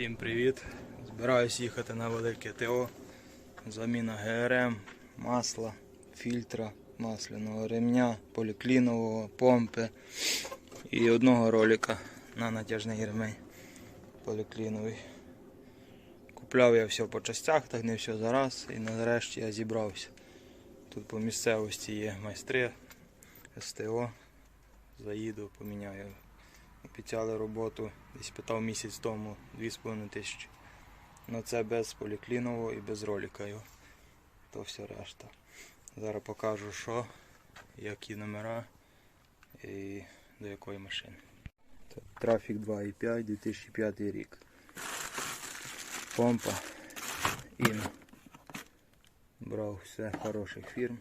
Всім привіт! Збираюсь їхати на велике ТО. Заміна ГРМ, масла, фільтра, масляного ремня, поліклінового, помпи і одного ролика на натяжний ремень полікліновий. Купляв я все по частях, так не все зараз і нарешті я зібрався. Тут по місцевості є майстри СТО. Заїду, поміняю. Обіцяли роботу, десь питав місяць тому 2,5 тисячі. Ну це без поліклінового і без ролика його. То все решта. Зараз покажу що, які номера і до якої машини. Трафік 2.5 2005 рік. Помпа. Ін. Брав все хороших фірм.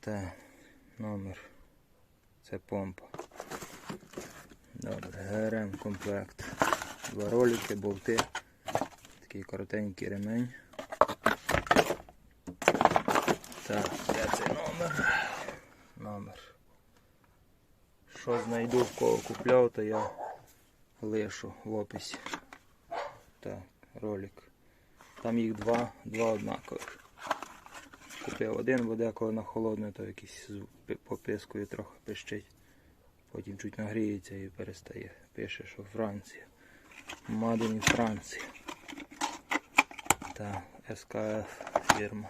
Та номер. Це помпа. Добре, ГРМ комплект. Два ролики, болти. Такий коротенький ремень. Так, де цей номер? Номер. Що знайду в кого купляв, то я лишу в описі. Так, ролик. Там їх два, два однакових. Купив один, бо деколи на холодне, то якийсь попискою трохи пищить. Потім чуть нагріється і перестає. Пише, що Франція. Мадені Франція. Так, СКФ фірма.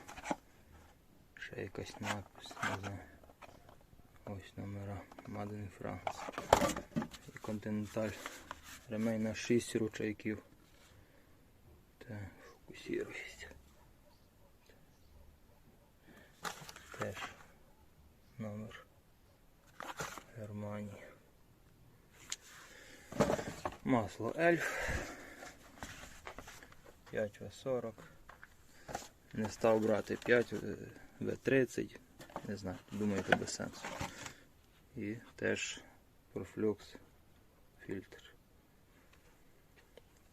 Ще якась надпис, не знаю. Ось номера. Мадені Франція. І Континенталь. Ремень на 6 ручейків. Так, фокусирується. Теж номер. Германії. Масло Ельф. 5В40. Не став брати 5 В30. Не знаю, думаю, це без сенсу. І теж профлюкс фільтр.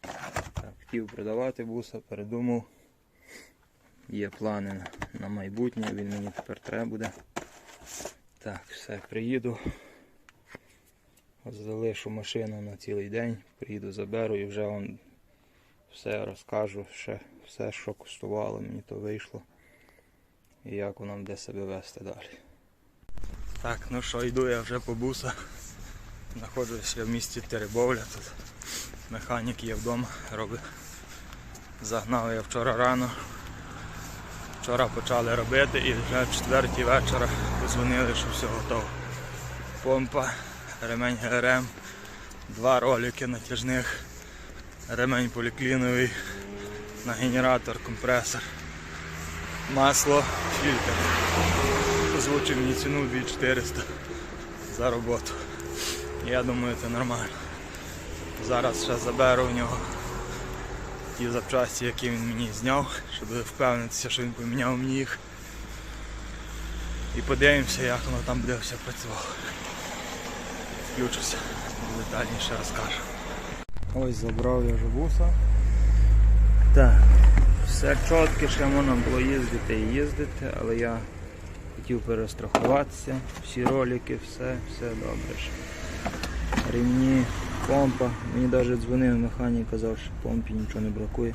Так, хотів продавати буса, передумав. Є плани на майбутнє, він мені тепер треба буде. Так, все, приїду. Залишу машину на цілий день, приїду, заберу і вже вам все розкажу, ще все, що коштувало, мені то вийшло. І як воно буде себе вести далі. Так, ну що, йду я вже по буса. Знаходжуся в місті Теребовля. Тут механік є вдома, робить. Загнав я вчора рано. Вчора почали робити і вже в четвертій вечора позвонили, що все готово. Помпа, ремень ГРМ, два ролики натяжних, ремень полікліновий, на генератор, компресор, масло, фільтр. Озвучив мені ціну 2400 за роботу. Я думаю, це нормально. Зараз ще заберу в нього ті запчасті, які він мені зняв, щоб впевнитися, що він поміняв мені їх. І подивимося, як воно там буде все працювало. Включуся, детальніше розкажу. Ось забрав я живуса. Так, все чітко, ще можна було їздити і їздити, але я хотів перестрахуватися. Всі ролики, все, все добре. Ремні, помпа. Мені навіть дзвонив механік, казав, що помпі нічого не бракує.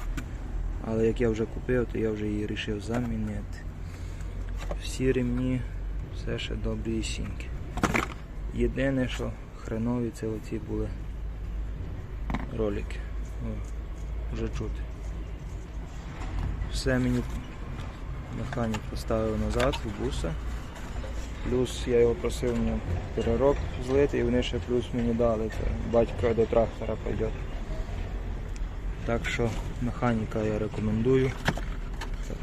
Але як я вже купив, то я вже її вирішив замінити. Всі ремні, все ще добрі і сіньки. Єдине, що хренові це оці були ролики. О, вже чути. Все мені механік поставив назад в буса. Плюс я його просив мені перероб злити і вони ще плюс мені дали. Це батько до трактора пойде. Так що механіка я рекомендую.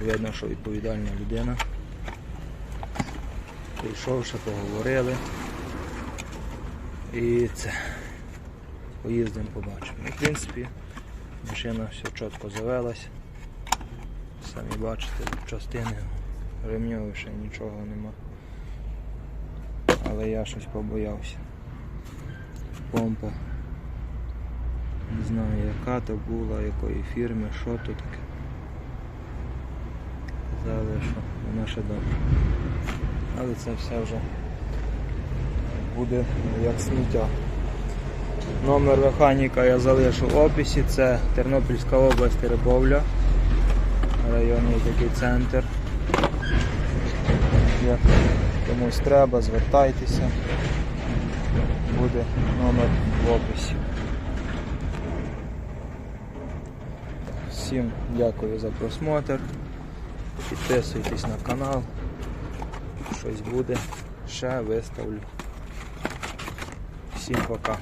Видно, що відповідальна людина. Прийшов, ще поговорили. І це. Поїздимо, побачимо. Ну, В принципі, машина все чітко завелась. Самі бачите, частини ремньові ще нічого нема. Але я щось побоявся. Помпа. Не знаю яка то була, якої фірми, що то таке. Казали, вона ще добре. Але це все вже буде як сміття. Номер механіка я залишу в описі. Це Тернопільська область Рибовля. Районний такий центр. Як комусь треба, звертайтеся. Буде номер в описі. Всім дякую за просмотр. Підписуйтесь на канал. Щось буде. Ще виставлю. Всім пока.